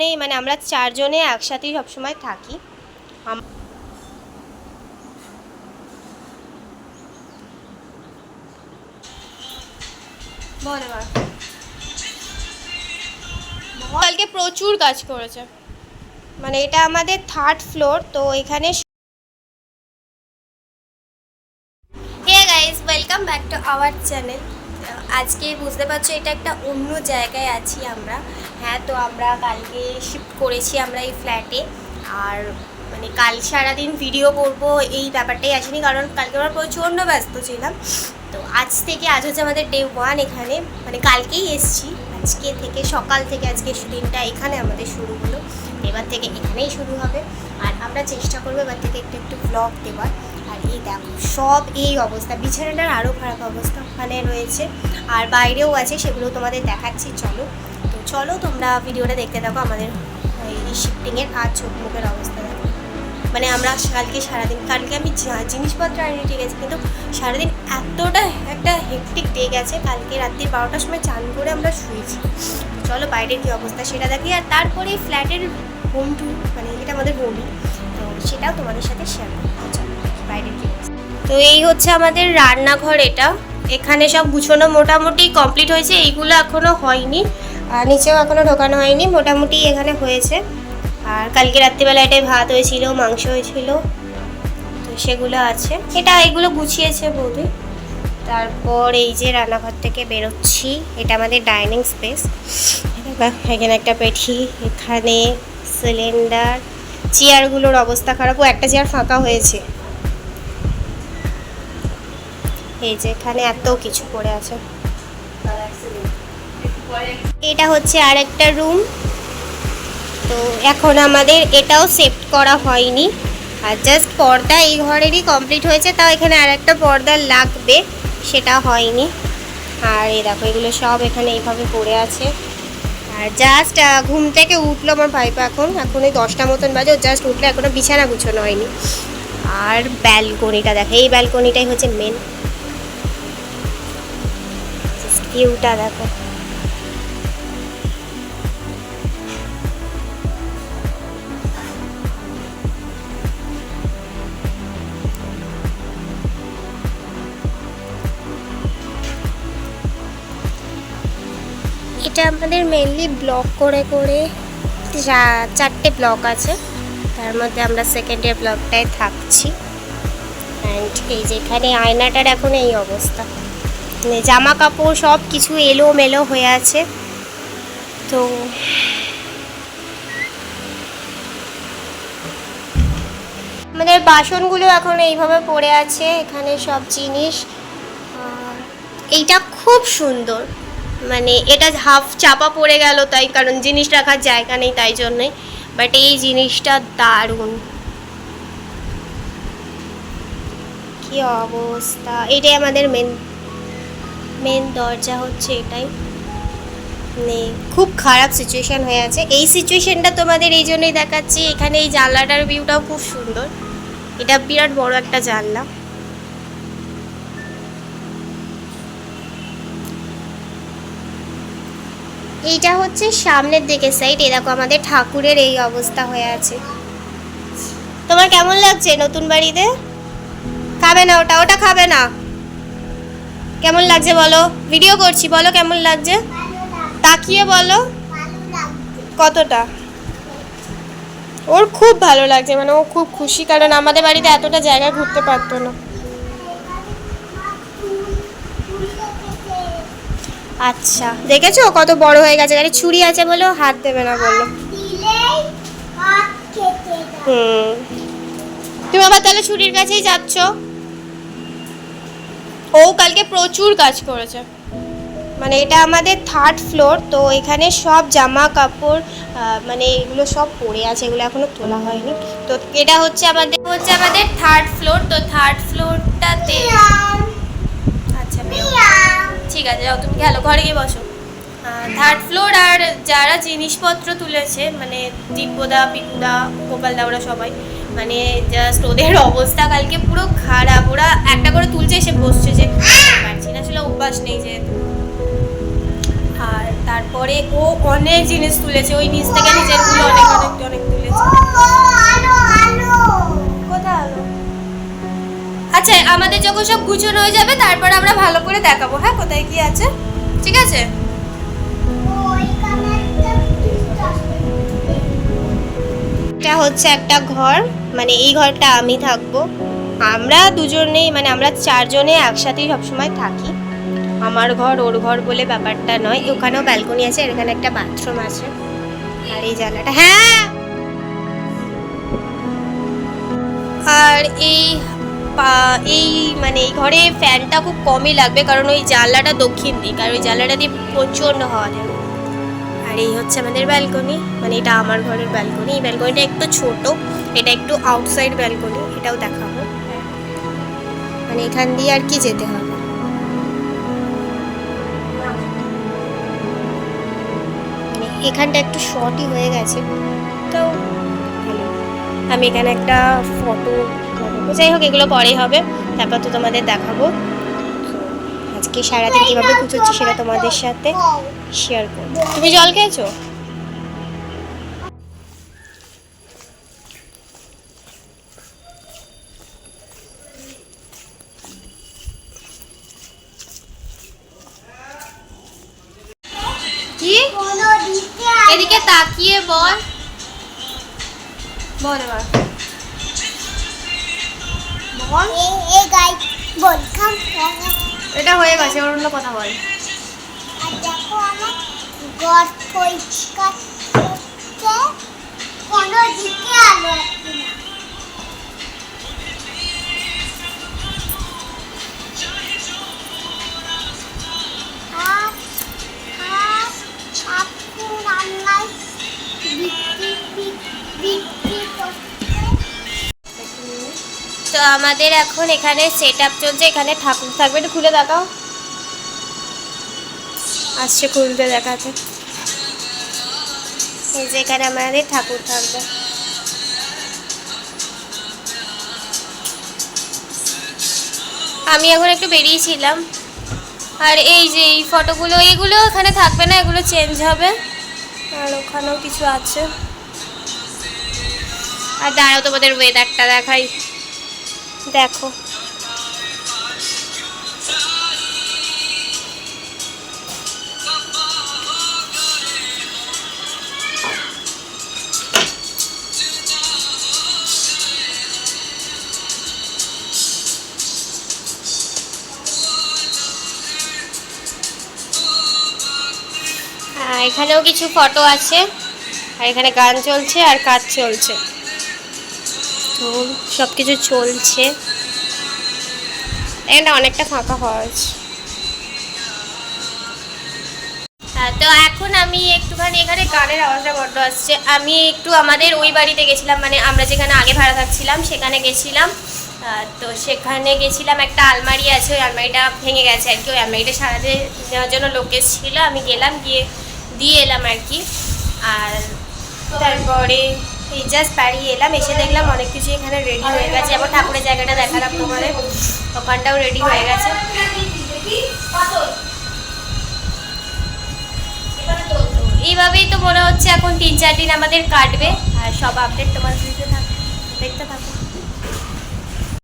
নেই মানে আমরা চারজনে একসাথেই সবসময় থাকি। কালকে প্রচুর কাজ করেছে মানে এটা আমাদের থার্ড ফ্লোর তো এখানে welcome back to our channel আজকে বুঝতে পারছ, এটা একটা অন্য জায়গায় আছি আমরা। হ্যাঁ তো আমরা কালকে শিফট করেছি আমরা এই ফ্ল্যাটে আর মানে কাল সারাদিন ভিডিও করব, এই ব্যাপারটাই আসেনি, কারণ কালকে আমরা প্রচণ্ড ব্যস্ত ছিলাম। তো আজ থেকে, আজ হচ্ছে আমাদের ডে ওয়ান এখানে। মানে কালকেই এসছি। আজকে থেকে, সকাল থেকে আজকে দিনটা এখানে আমাদের শুরু হলো। এবার থেকে এখানেই শুরু হবে। আর আমরা চেষ্টা করব এবার থেকে একটু একটু ব্লগ দেওয়ার আর এই দেখো, সব এই অবস্থা। বিছানাটার আরও খারাপ অবস্থা ওখানে রয়েছে। আর বাইরেও আছে সেগুলো তোমাদের দেখাচ্ছি। চলো, তো চলো তোমরা ভিডিওটা দেখতে থাকো আমাদের, এই শিফটিংয়ের আর চোখ মুখের অবস্থা দেখো। মানে আমরা কালকে সারাদিন, কালকে আমি জিনিসপত্র আনি, ঠিক আছে, কিন্তু সারাদিন এতটা একটা হেকটিক ডে গেছে, কালকে রাত্রি বারোটার সময় চান করে আমরা শুয়েছি। চলো, বাইরের কী অবস্থা সেটা দেখি। আর তারপরে ফ্ল্যাটের হোম টু মানে এটা আমাদের হোমই তো সেটাও তোমাদের সাথে শেয়ার অবস্থা তো এই হচ্ছে আমাদের রান্নাঘর এটা। এখানে সব গুছোনো মোটামুটি কমপ্লিট হয়েছে। এইগুলো এখনও হয়নি। আর নিচেও এখনও ঢোকানো হয়নি। মোটামুটি এখানে হয়েছে। আর কালকে রাত্রিবেলা এটাই ভাত হয়েছিল, মাংস হয়েছিল। তো সেগুলো আছে। এটা এগুলো গুছিয়েছে বৌদি। তারপর এই যে রান্নাঘর থেকে বেরোচ্ছি। এটা আমাদের ডাইনিং স্পেস। এখানে একটা পেঠি, এখানে সিলিন্ডার, চেয়ারগুলোর অবস্থা খারাপ। ও একটা চেয়ার ফাঁকা হয়েছে। এই যে এখানে এত কিছু পড়ে আছে। এটা হচ্ছে আরেকটা রুম তো এখন আমাদের এটাও সেফট করা হয়নি। আর জাস্ট পর্দা এই ঘরেরই কমপ্লিট হয়েছে, তাও এখানে আর একটা পর্দা লাগবে, সেটা হয়নি। আর এই দেখো, এগুলো সব এখানে এইভাবে পড়ে আছে। আর জাস্ট ঘুম থেকে উঠল আমার ভাইপা এখন। এখন ওই দশটা মতন বাজে জাস্ট উঠলে, এখনও বিছানা গুছানো হয়নি। আর ব্যালকনিটা দেখো, এই ব্যালকনিটাই হচ্ছে মেন ভিউটা দেখো। এটা আমাদের মেনলি ব্লক করে করে চারটে ব্লক আছে। তার মধ্যে আমরা সেকেন্ড ইয়ার ব্লকটায় থাকছি। অ্যান্ড এই যে এখানে আয়নাটার এখন এই অবস্থা। জামা কাপড় সব কিছু এলো মেলো হয়ে আছে। তো আমাদের বাসনগুলো এখন এইভাবে পড়ে আছে, এখানে সব জিনিস। এইটা খুব সুন্দর। মানে এটা হাফ চাপা পড়ে গেল তাই, কারণ জিনিস রাখার জায়গা নেই তাই জন্যে। বাট এই জিনিসটা দারুণ। কি অবস্থা? এটাই আমাদের মেন মেন দরজা হচ্ছে এটাই। মানে খুব খারাপ সিচুয়েশন হয়ে আছে। এই সিচুয়েশনটা তোমাদের এই জন্যই দেখাচ্ছি। এখানে এই জানলাটার ভিউটাও খুব সুন্দর। এটা বিরাট বড় একটা জানলা। এইটা হচ্ছে সামনের দিকে সাইড এ দেখো, আমাদের ঠাকুরের এই অবস্থা হয়ে আছে। তোমার কেমন লাগছে নতুন বাড়িতে? খাবে না ওটা ওটা খাবে না। কেমন লাগছে বলো? ভিডিও করছি বলো কেমন লাগছে? তাকিয়ে বলো। কতটা? ওর খুব ভালো লাগছে মানে ও খুব খুশি কারণ আমাদের বাড়িতে এতটা জায়গা ঘুরতে পারতো না। আচ্ছা দেখেছ? কত বড় হয়ে গেছে। গাড়ি ছুরি আছে বলেও হাত দেবে না বলল দাও হুম। তুমি আবার তাহলে ছুরির কাছেই যাচ্ছ? ও কালকে প্রচুর কাজ করেছে। মানে এটা আমাদের থার্ড ফ্লোর তো এখানে সব জামা কাপড় মানে এগুলো সব পড়ে আছে, এগুলো এখনও তোলা হয়নি। তো এটা হচ্ছে আমাদের হচ্ছে আমাদের থার্ড ফ্লোর তো থার্ড ফ্লোরটাতে আচ্ছা। ঠিক আছে, যাও, তুমি গেলো ঘরে গিয়ে বসো। থার্ড ফ্লোর আর যারা জিনিসপত্র তুলেছে মানে দিব্যদা, পিকুদা, গোপালদা, ওরা সবাই মানে জাস্ট ওদের অবস্থা কালকে পুরো খারাপ। ওরা একটা করে তুলছে, এসে বসছে যে, পারছি না, আসলে অভ্যাস নেই যেহেতু। আর তারপরে ও অনেক জিনিস তুলেছে, ওই নিচ থেকে নিজেরগুলো অনেক অনেক অনেক তুলেছে। কোথায় আচ্ছা আমাদের যখন সব গুছানো হয়ে যাবে, তারপর আমরা ভালো করে দেখাবো হ্যাঁ কোথায় কি আছে? ঠিক আছে? হচ্ছে একটা ঘর মানে এই ঘরটা আমি থাকব। আমরা দুজনেই মানে আমরা চারজনে একসাথেই সবসময় থাকি। আমার ঘর, ওর ঘর বলে ব্যাপারটা নয়। ওখানেও ব্যালকনি আছে এখানে একটা বাথরুম আছে। আর এই জানলাটা হ্যাঁ! আর এই এই মানে এই ঘরে ফ্যানটা খুব কমই লাগবে, কারণ ওই জানলাটা দক্ষিণ দিক, আর ওই জানলাটা দিয়ে প্রচণ্ড হওয়া এই হচ্ছে আমাদের ব্যালকনি মানে এটা আমার ঘরের ব্যালকনি এই ব্যালকনিটা একটু ছোট, এটা একটু আউটসাইড ব্যালকনি এটাও দেখাবো। মানে এখান দিয়ে আর কি যেতে হবে? মানে এখানটা একটু শর্টই হয়ে গেছে, তো আমি এখানে একটা ফটো যাই হোক, এগুলো পরেই হবে। তারপর তো তোমাদের দেখাবো। আজকে সারাদিন কীভাবে কুচোচ্ছি সেটা তোমাদের সাথে শেয়ার করব। তুমি জল খেয়েছো? কি? এদিকে তাকিয়ে বল। বল এবার। বল। এ এ গাই বলখাম এটা হয়ে গেছে অন্য কথা বল। আর দেখো আমার পরিষ্কার আমাদের এখন এখানে সেট আপ চলছে। এখানে ঠাকুর থাকবে। একটু খুলে দেখাও। আসছে খুলতে দেখাতে। এই যে এখানে আমাদের ঠাকুর থাকবে। আমি এখন একটু বেরিয়েছিলাম। আর এই যে এই ফটোগুলো, এগুলো এখানে থাকবে না। এগুলো চেঞ্জ হবে। আর ওখানেও কিছু আছে। আর দাঁড়াও, তোমাদের ওয়েদারটা দেখাই। দেখো। এখানেও কিছু ফটো আছে। আর এখানে গান চলছে আর কাজ চলছে। তো সব কিছু চলছে। এখানটা অনেকটা ফাঁকা হয়েছে। হ্যাঁ তো এখন আমি একটুখানি এখানে গানের আওয়াজটা বড্ড আসছে। আমি একটু আমাদের ওই বাড়িতে গেছিলাম মানে আমরা যেখানে আগে ভাড়া থাকছিলাম, সেখানে গেছিলাম। তো সেখানে গেছিলাম, একটা আলমারি আছে, ওই আলমারিটা ভেঙে গেছে আর কি। ওই আলমারিটা সারাতে নেওয়ার জন্য লোক এসেছিল, আমি গেলাম, গিয়ে দিয়ে এলাম আর কি। আর তারপরে এই জাস্ট বাড়িয়ে এলাম, এসে দেখলাম অনেক কিছু এখানে রেডি হয়ে গেছে। যেমন ঠাকুরের জায়গাটা দেখালাম তোমাদের, ওখানটাও রেডি হয়ে গেছে। এইভাবেই তো মনে হচ্ছে এখন তিন চার দিন আমাদের কাটবে, আর সব আপডেট তোমার দেখতে থাকো।